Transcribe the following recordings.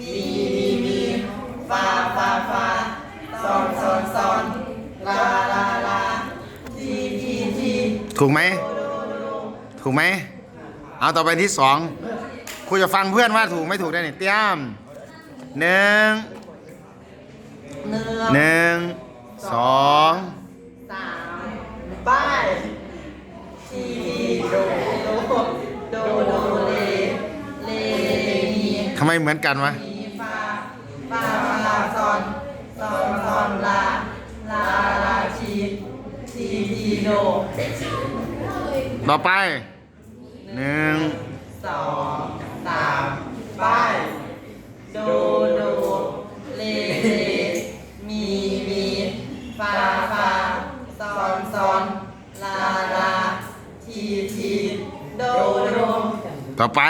มีมีมีฟาฟาฟาซอนซอนซอนลาลาลาทีทีทีถูกไหม ถูกไหม เอาต่อไปที่สองครูจะฟังเพื่อนว่าถูกไม่ถูกได้เนี่ยเตรียมหนึ่งหนึ่งสองสามป้ ไมเหมือนกันวะมีฟาฟาฟาซอนซอนซอนลาลาลาทีทีทีโดต่อไปหนึ่งสองสามป้ายโดโดเลเลมีมีฟาฟาซอนซอนลาลาทีทีโดโดต่อไป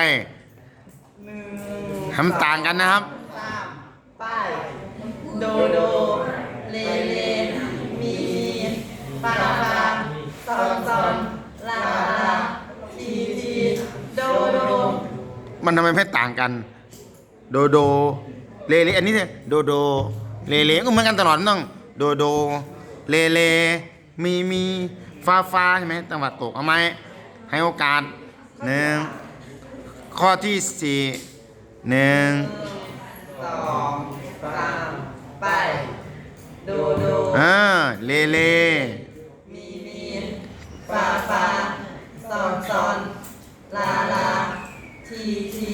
ทำต่างกันนะครับสาป้ายโดโด เลเลมีมีฟาฟาซอนซอนลาลาทีทีโดโด มันทำไมไม่ต่างกัน โดโด เลเลอันนี้เนี่ยโดโด เลเลก็เหมือนกันตลอดมันต้อง โดโด เลเล มีมีฟ้าฟ้าใช่ไหมจังหวัดตกเอาไหมให้โอกาสหนึ่งข้อที่สี่ หนึ่งสองสามไป ดูดูอ่าเลเล มีมีฟาฟาซอนซอนลาลาทีที